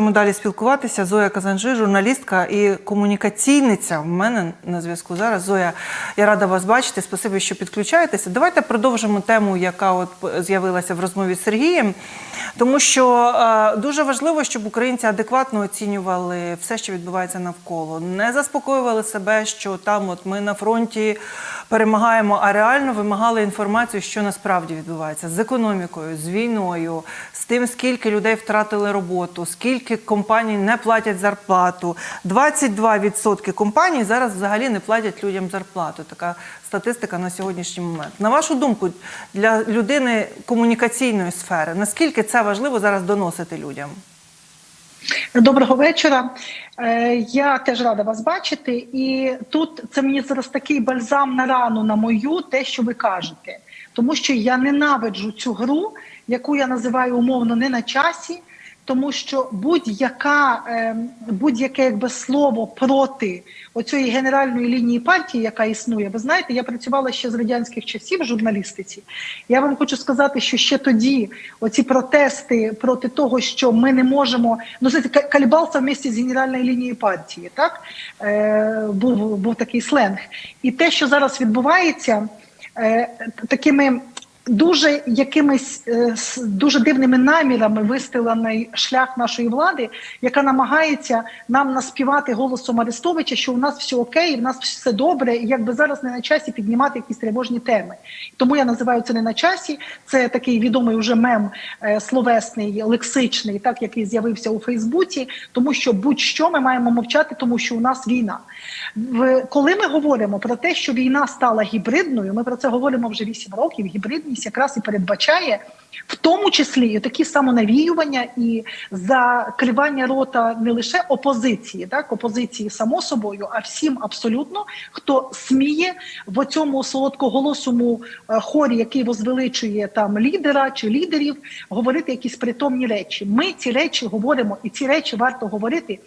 Ми далі спілкуватися. Зоя Казанжи, журналістка і комунікаційниця. В мене на зв'язку зараз. Зоя, я рада вас бачити. Спасибі, що підключаєтеся. Давайте продовжимо тему, яка от з'явилася в розмові з Сергієм. Тому що е, дуже важливо, щоб українці адекватно оцінювали все, що відбувається навколо, не заспокоювали себе, що там от ми на фронті перемагаємо, а реально вимагали інформацію, що насправді відбувається з економікою, з війною, з тим, скільки людей втратили роботу, скільки компаній не платять зарплату. 22% компаній зараз взагалі не платять людям зарплату. Така статистика на сьогоднішній момент. На вашу думку, для людини комунікаційної сфери, наскільки це важливо зараз доносити людям? Доброго вечора. Е, Я теж рада вас бачити. І тут це мені зараз такий бальзам на рану на мою, те, що ви кажете. Тому що я ненавиджу цю гру, яку я називаю умовно не на часі, тому що будь-яка е, будь-яке якби слово проти оцієї генеральної лінії партії, яка існує, ви знаєте, я працювала ще з радянських часів в журналістиці. Я вам хочу сказати, що ще тоді оці протести проти того, що ми не можемо ну ка- калібалса вместе з генеральною лінією партії, так е, був, був такий сленг. І те, що зараз відбувається, е, такими дуже якимись е, дуже дивними намірами вистелений шлях нашої влади, яка намагається нам наспівати голосом Арестовича, що у нас все окей, в нас все добре, і якби зараз не на часі піднімати якісь тривожні теми. Тому я називаю це не на часі. Це такий відомий уже мем е, словесний, лексичний, так який з'явився у Фейсбуці, тому що будь-що ми маємо мовчати, тому що у нас війна. Коли ми говоримо про те, що війна стала гібридною, ми про це говоримо вже 8 років. Гібридність якраз і передбачає в тому числі і такі самонавіювання і закривання рота не лише опозиції, так опозиції само собою, а всім абсолютно хто сміє в цьому солодкоголосому е, хорі, який возвеличує там лідера чи лідерів, говорити якісь притомні речі. Ми ці речі говоримо, і ці речі варто говорити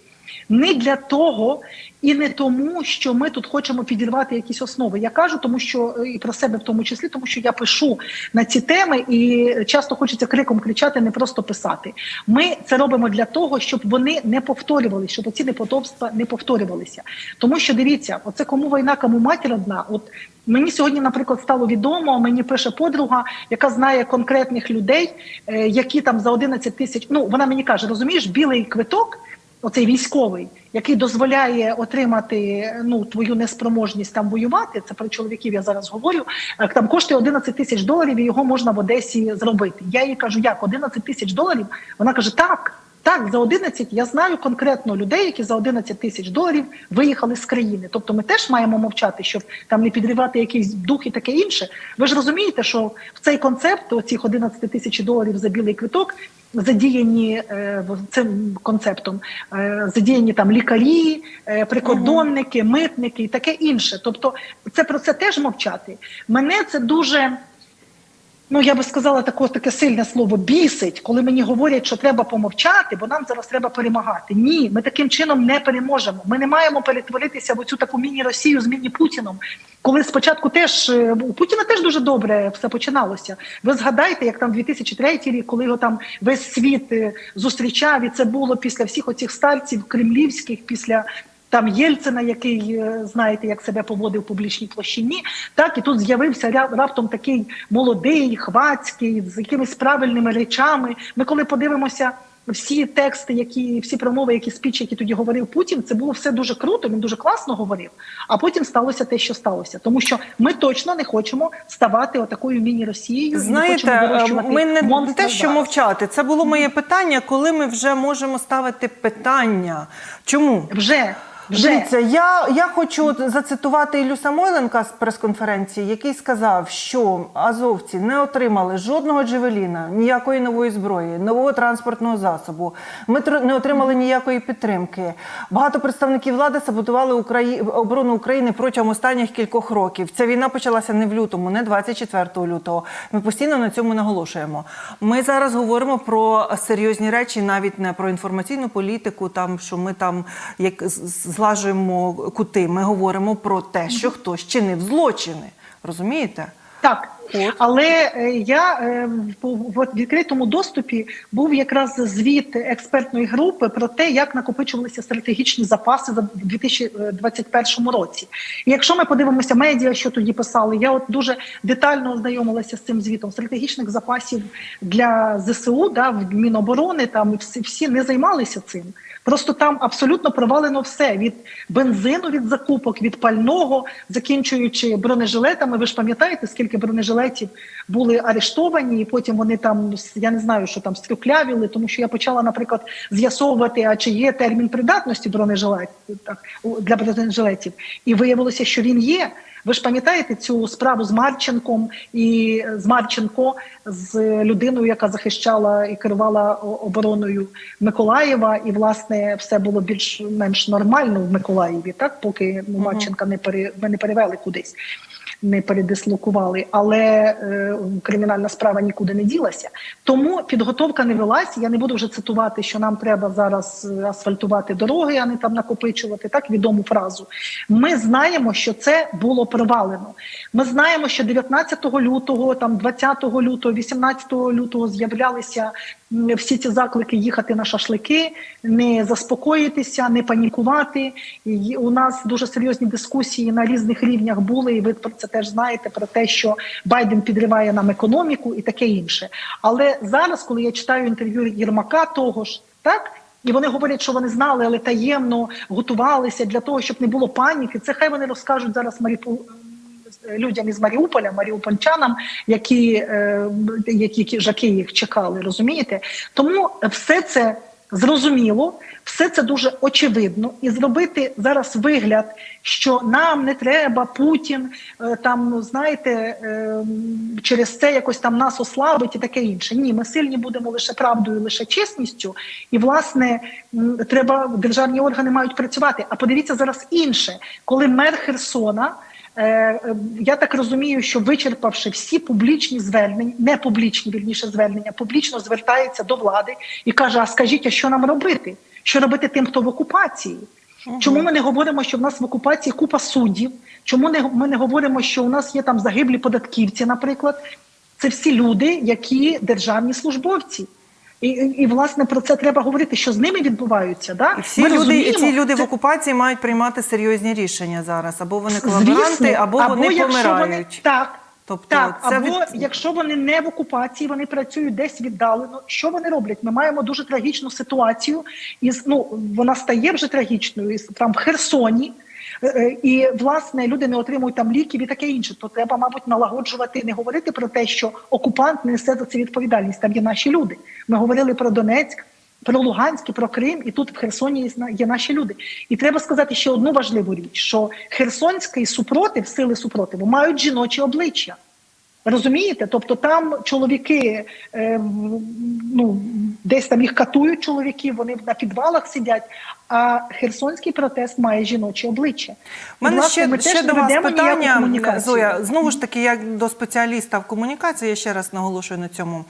не для того і не тому, що ми тут хочемо підірвати якісь основи. Я кажу, тому що е, і про себе в тому числі, тому що я пишу на ці теми, і часто хочеться криком кричати, не просто писати. Ми це робимо для того, щоб вони не повторювалися, щоб оці неподобства не повторювалися. Тому що дивіться, оце кому війна, кому матір одна. От Мені сьогодні, наприклад, стало відомо. Мені пише подруга, яка знає конкретних людей, е, які там за 11 тисяч. Ну вона мені каже: розумієш, білий квиток, оцей військовий, який дозволяє отримати ну твою неспроможність там воювати. Це про чоловіків я зараз говорю. е, Там коштує 11 тисяч доларів, і його можна в Одесі зробити. Я їй кажу, як 11 тисяч доларів? Вона каже, так. Так, за 11 я знаю конкретно людей, які за 11 тисяч доларів виїхали з країни. Тобто ми теж маємо мовчати, щоб там не підривати якийсь дух і таке інше. Ви ж розумієте, що в цей концепт оцих 11 тисяч доларів за білий квиток задіяні е, цим концептом, е, задіяні там лікарі, е, прикордонники, митники і таке інше. Тобто, це про це теж мовчати. Мене це дуже. Ну, я би сказала таке, таке сильне слово бісить, коли мені говорять, що треба помовчати, бо нам зараз треба перемагати. Ні, ми таким чином не переможемо. Ми не маємо перетворитися в оцю таку міні-Росію з міні-Путіном. Коли спочатку теж е, у Путіна теж дуже добре все починалося. Ви згадайте, як там 2003 рік, коли його там весь світ е, зустрічав, і це було після всіх оцих старців кремлівських, після там Єльцина, який е, знаєте, як себе поводив в публічній площині, так і тут з'явився раптом такий молодий, хвацький, з якимись правильними речами. Ми коли подивимося. Всі тексти, які всі промови, які спічі, які тоді говорив Путін, це було все дуже круто. Він дуже класно говорив. А потім сталося те, що сталося, тому що ми точно не хочемо ставати отакою міні-Росією. і не Знаєте, е, ми не те, що зараз. мовчати. Це було моє питання, коли ми вже можемо ставити питання. Чому? вже вже Дивіться, я, я хочу зацитувати Іллю Самойленка з прес-конференції, який сказав, що азовці не отримали жодного джевеліна, ніякої нової зброї, нового транспортного засобу. Ми не отримали ніякої підтримки. Багато представників влади саботували Украї... оборону України протягом останніх кількох років. Ця війна почалася не в лютому, не 24 лютого. Ми постійно на цьому наголошуємо. Ми зараз говоримо про серйозні речі, навіть не про інформаційну політику, там що ми там як з- зглажуємо кути. Ми говоримо про те, що хтось чинив злочини. Розумієте? Так, От. Але е, я е, в відкритому доступі був якраз звіт експертної групи про те, як накопичувалися стратегічні запаси за- в 2021 році. І якщо ми подивимося медіа, що тоді писали, я от дуже детально ознайомилася з цим звітом. Стратегічних запасів для ЗСУ, да, в Міноборони там всі, всі не займалися цим. Просто там абсолютно провалено все від бензину, від закупок, від пального, закінчуючи бронежилетами. Ви ж пам'ятаєте, скільки бронежилетів були арештовані, і потім вони там я не знаю, що там стрюклявіли, тому що я почала, наприклад, з'ясовувати, а чи є термін придатності бронежилетів для бронежилетів, і виявилося, що він є. Ви ж пам'ятаєте цю справу з Марченком і з Марченко з людиною, яка захищала і керувала обороною Миколаєва, і власне все було більш-менш нормально в Миколаєві, так поки ну, Марченка не пере не перевели кудись. Не передислокували, але е, кримінальна справа нікуди не ділася. Тому підготовка не велась. Я не буду вже цитувати, що нам треба зараз е, асфальтувати дороги, а не там накопичувати. Так відому фразу. Ми знаємо, що це було провалено. Ми знаємо, що 19 лютого, там 20 лютого, 18 лютого з'являлися всі ці заклики їхати на шашлики, не заспокоїтися, не панікувати. І у нас дуже серйозні дискусії на різних рівнях були, і ви про це теж знаєте про те, що Байден підриває нам економіку і таке інше. Але зараз, коли я читаю інтерв'ю Єрмака, того ж так. І вони говорять, що вони знали, але таємно готувалися для того, щоб не було паніки. Це хай вони розкажуть зараз людям із Маріуполя, маріупольчанам, які, е, які жаки їх чекали, розумієте? Тому все це зрозуміло, все це дуже очевидно, і зробити зараз вигляд, що нам не треба Путін е, там, ну, знаєте, е, через це якось там нас ослабить і таке інше. Ні, ми сильні будемо лише правдою, лише чесністю. І власне треба державні органи мають працювати. А подивіться зараз інше, коли мер Херсона. Е, Я так розумію, що вичерпавши всі публічні звернення, не публічні вірніше звернення, публічно звертається до влади і каже: А скажіть, а що нам робити? Що робити тим, хто в окупації? Чому ми не говоримо, що в нас в окупації купа суддів? Чому не ми не говоримо, що у нас є там загиблі податківці, наприклад? Це всі люди, які державні службовці. І, і, і власне про це треба говорити, що з ними відбуваються. Да? І всі Ми люди, і ці люди в окупації мають приймати серйозні рішення зараз. Або вони колаборанти, Звісно, або, вони помирають. Вони, так, Тобто так, це або від- якщо вони не в окупації, вони працюють десь віддалено. Що вони роблять? Ми маємо дуже трагічну ситуацію, із ну вона стає вже трагічною із там в Херсоні. Е, е, І власне люди не отримують там ліків і таке інше. То треба, мабуть, налагоджувати, не говорити про те, що окупант несе за це відповідальність. Там є наші люди. Ми говорили про Донецьк, про Луганськ, про Крим, і тут в Херсоні є наші люди. І треба сказати ще одну важливу річ: що херсонський супротив, сили супротиву мають жіночі обличчя. Розумієте? Тобто там чоловіки е, ну, десь там їх катують чоловіки, вони на підвалах сидять. А херсонський протест має жіноче обличчя. У мене власне, ще, ми ще до вас питання. Зоя. Знову ж таки, як до спеціаліста в комунікації, я ще раз наголошую на цьому.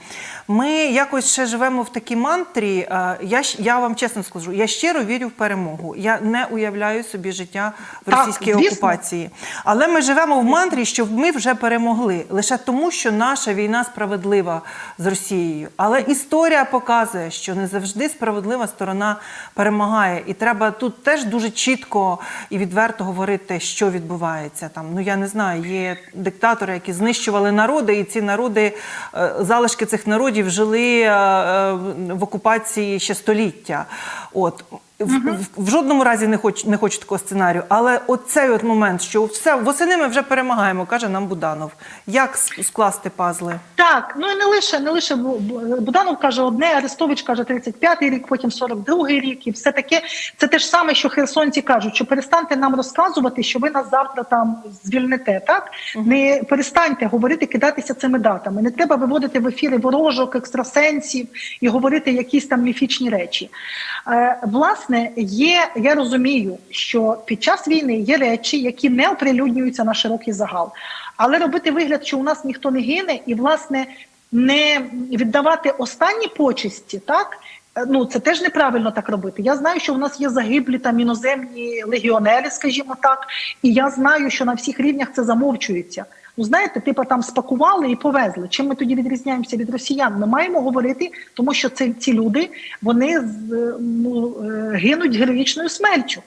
Ми якось ще живемо в такій мантрі. е, Я, я вам чесно скажу, я щиро вірю в перемогу. Я не уявляю собі життя в Так, російській звісно. окупації. Але ми живемо в мантрі, що ми вже перемогли лише тому, що наша війна справедлива з Росією. Але історія показує, що не завжди справедлива сторона перемагає, і треба тут теж дуже чітко і відверто говорити, що відбувається там. Ну я не знаю, є диктатори, які знищували народи, і ці народи, е, залишки цих народів жили е, е, в окупації ще століття. От. В, в, в жодному разі не хочу, не хочу такого сценарію, але оцей от момент, що все восени ми вже перемагаємо, каже нам Буданов. Як скласти пазли? Так, ну і не лише не лише Бу- Бу- Буданов каже одне, Арестович каже 35-й рік, потім 42-й рік, і все таке. Це те ж саме, що херсонці кажуть, що перестаньте нам розказувати, що ви нас завтра там звільните. Так не перестаньте говорити, кидатися цими датами. Не треба виводити в ефіри ворожок, екстрасенсів і говорити якісь там міфічні речі. Е, власне, є, я розумію, що під час війни є речі, які не оприлюднюються на широкий загал. Але робити вигляд, що у нас ніхто не гине, і власне не віддавати останні почесті, так Е, ну це теж неправильно так робити. Я знаю, що у нас є загиблі там іноземні легіонери, скажімо так, і я знаю, що на всіх рівнях це замовчується. Ну знаєте, типу там спакували і повезли. Чим ми тоді відрізняємося від росіян? Ми маємо говорити, тому що це ці люди вони ну, е, гинуть героїчною смертю.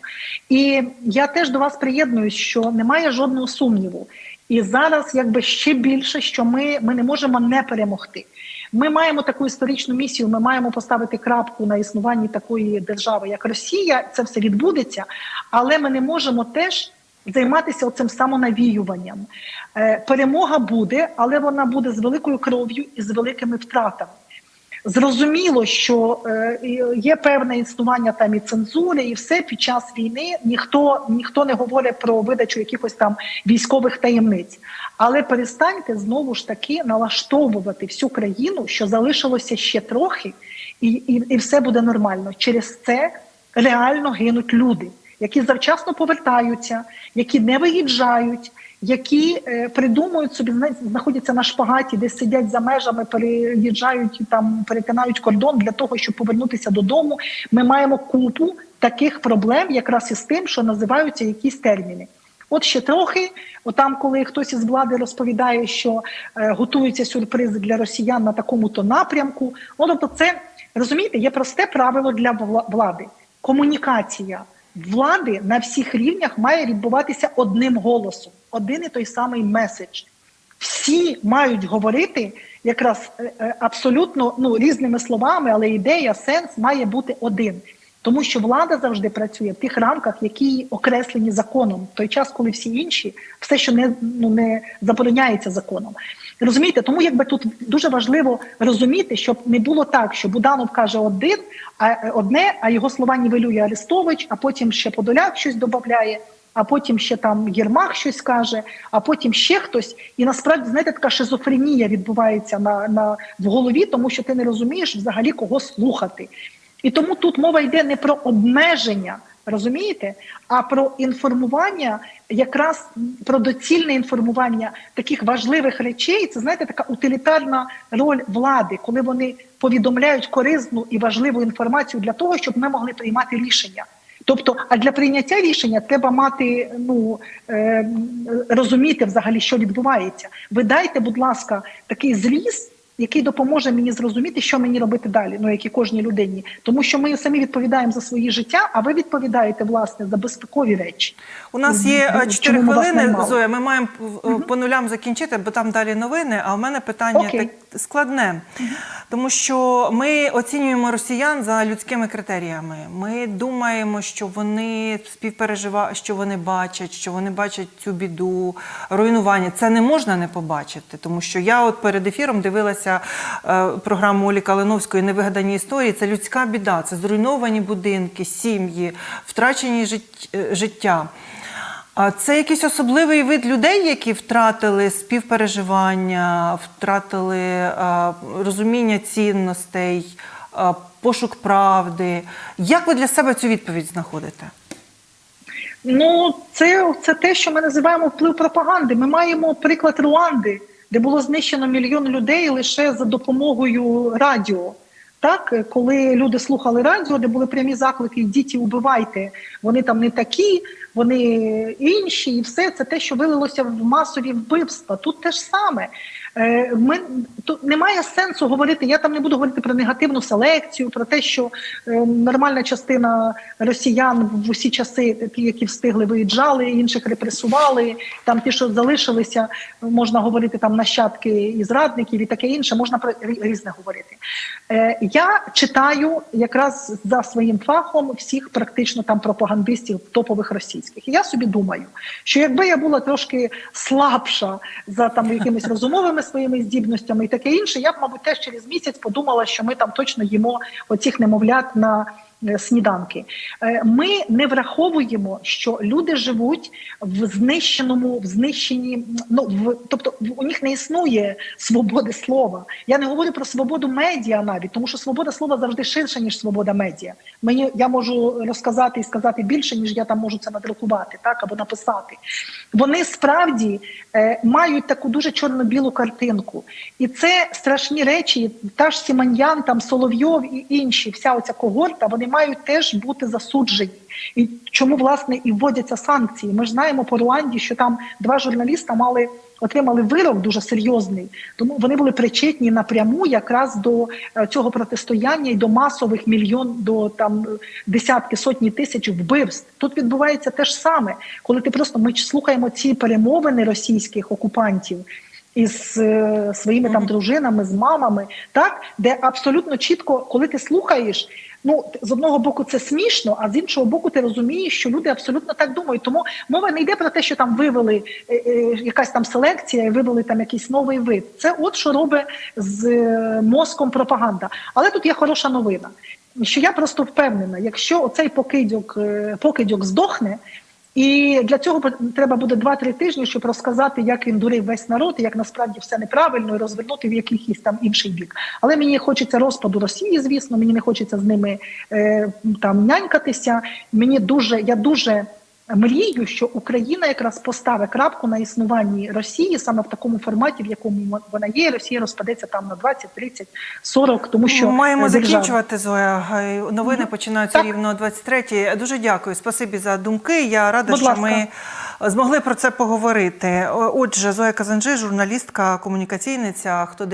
І я теж до вас приєднуюсь, що немає жодного сумніву. І зараз, якби ще більше, що ми, ми не можемо не перемогти. Ми маємо таку історичну місію. Ми маємо поставити крапку на існуванні такої держави, як Росія. Це все відбудеться, але ми не можемо теж займатися оцим самонавіюванням. Е, перемога буде, але вона буде з великою кров'ю і з великими втратами. Зрозуміло, що е, є певне існування там і цензури, і все під час війни ніхто ніхто не говорить про видачу якихось там військових таємниць. Але перестаньте знову ж таки налаштовувати всю країну, що залишилося ще трохи, і, і, і все буде нормально. Через це реально гинуть люди, які завчасно повертаються, які не виїжджають. Які е, придумують собі знаходяться на шпагаті, десь сидять за межами, переїжджають там, перетинають кордон для того, щоб повернутися додому. Ми маємо купу таких проблем, якраз із тим, що називаються якісь терміни. От ще трохи, отам, коли хтось із влади розповідає, що е, готуються сюрпризи для росіян на такому-то напрямку. Ну, тобто, це розумієте, є просте правило для влади: комунікація влади на всіх рівнях має відбуватися одним голосом, один і той самий меседж. Всі мають говорити якраз е, е, абсолютно ну, різними словами, але ідея, сенс має бути один. Тому що влада завжди працює в тих рамках, які окреслені законом, в той час, коли всі інші, все, що не ну не забороняється законом. Розумієте, тому якби тут дуже важливо розуміти, щоб не було так, що Буданов каже один, а одне, а його слова нівелює Арестович, а потім ще Подоляк щось додає, а потім ще там Єрмак щось каже, а потім ще хтось. І насправді знаєте, така шизофренія відбувається на, на в голові, тому що ти не розумієш взагалі кого слухати. І тому тут мова йде не про обмеження, розумієте, а про інформування, якраз про доцільне інформування таких важливих речей. Це знаєте, така утилітарна роль влади, коли вони повідомляють корисну і важливу інформацію для того, щоб ми могли приймати рішення. Тобто, а для прийняття рішення треба мати ну е, розуміти взагалі, що відбувається. Ви дайте, будь ласка, такий зріз, який допоможе мені зрозуміти, що мені робити далі, ну як і кожній людині, тому що ми самі відповідаємо за свої життя, а ви відповідаєте власне за безпекові речі. У нас є е, Чому 4 ми вас хвилини. Зоя. Ми маємо е, по нулям закінчити, бо там далі новини. А у мене питання Окей. так складне, тому що ми оцінюємо росіян за людськими критеріями. Ми думаємо, що вони співпереживають, що вони бачать, що вони бачать цю біду, руйнування. Це не можна не побачити, тому що я от перед ефіром дивилася е, програму Олі Калиновської Невигадані історії. Це людська біда, це зруйновані будинки, сім'ї, втрачені е, життя. А це якийсь особливий вид людей, які втратили співпереживання, втратили е, розуміння цінностей, пошук правди. Як ви для себе цю відповідь знаходите? Ну, це, це те, що ми називаємо вплив пропаганди. Ми маємо приклад Руанди, де було знищено мільйон людей лише за допомогою радіо. Так, коли люди слухали радіо, де були прямі заклики «Діти, убивайте, вони там не такі, вони інші, і все це те, що вилилося в масові вбивства. Тут те ж саме. Е, Ми тут немає сенсу говорити. Я там не буду говорити про негативну селекцію, про те, що е, нормальна частина росіян в усі часи, ті, які встигли, виїжджали, інших репресували. Там ті, що залишилися, можна говорити там нащадки і зрадників, і таке інше. Можна про різне говорити. Е, Я читаю якраз за своїм фахом всіх практично там пропагандистів топових російських. І я собі думаю, що якби я була трошки слабша за там якимись розумовими своїми здібностями і таке інше, я б, мабуть, теж через місяць подумала, що ми там точно їмо оцих немовлят на сніданки. Е, Ми не враховуємо, що люди живуть в знищеному, в знищенні, ну в тобто у них не існує свободи слова. Я не говорю про свободу медіа навіть, тому що свобода слова завжди ширша ніж свобода медіа. Мені я можу розказати і сказати більше, ніж я там можу це надрукувати, так або написати. Вони справді е, мають таку дуже чорно-білу картинку, і це страшні речі. Та ж Сіманьян, там Соловйов і інші, вся оця когорта, вони мають теж бути засуджені. І чому власне і вводяться санкції? Ми ж знаємо по Руанді, що там два журналіста мали отримали вирок дуже серйозний, тому вони були причетні напряму якраз до е, цього протистояння і до масових мільйон до там десятки сотні тисяч вбивств. Тут відбувається те ж саме, коли ти просто ми слухаємо ці перемовини російських окупантів. Із е, своїми там дружинами, з мамами, так де абсолютно чітко, коли ти слухаєш, ну з одного боку це смішно, а з іншого боку, ти розумієш, що люди абсолютно так думають. Тому мова не йде про те, що там вивели е, е, якась там селекція і вивели там якийсь новий вид. Це от що робить з е, мозком пропаганда. Але тут є хороша новина. Що я просто впевнена, якщо оцей покидьок, покидьок здохне, і для цього треба буде 2-3 тижні, щоб розказати, як він дурив весь народ, і як насправді все неправильно, і розвернути в якийсь там інший бік. Але мені хочеться розпаду Росії, звісно, мені не хочеться з ними е, там нянькатися. Мені дуже я дуже мрію, що Україна якраз поставить крапку на існуванні Росії саме в такому форматі, в якому вона є. Росія розпадеться там на 20, 30, 40, тому що Ми маємо е, держава- закінчувати Зоя. Новини починаються Так. рівно о 23 Дуже дякую. Спасибі за думки. Я рада, Будь що ласка. ми змогли про це поговорити. Отже, Зоя Казанжи, журналістка, комунікаційниця. Хто дивиться